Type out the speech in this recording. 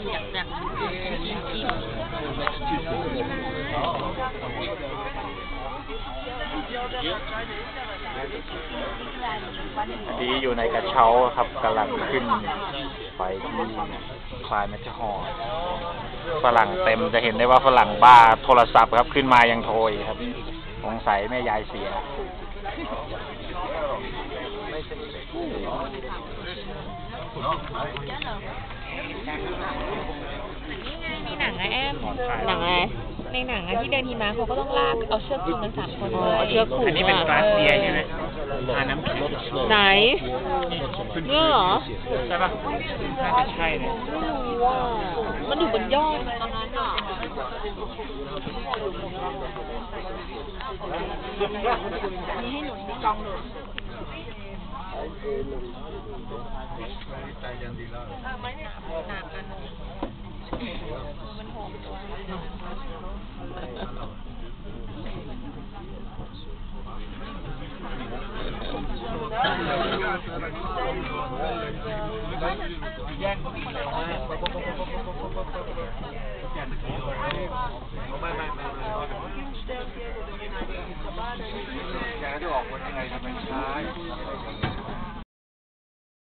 นอยากอยากกินกินดีอยู่ในกระเช้าครับกำลังขึ้นไปที่คลายแมทฮอลฝรั่งเต็มจะเห็นได้ว่าฝรั่งบ้าโทรศัพท์ครับขึ้นมายังโทรครับสงสัยแม่ยายเสียใน หนังไงแอมหนังอะไรในหนังอะที่เดินทีมาเขาก็ต้องลากเอาเชือกผูกกันสามคนเลยเอาเชือกผูกอันนี้เป็นกลาสเบียร์ใช่ไหมทาน้ำแข็งไหนเนี่ยเหรอใช่ปะน่าจะใช่เลยไม่รู้ว่ามันอยู่บนยอดตอนนั้นอะนี่ให้หนุนกองหนุน แกจะออกคนยังไงทำไมช้า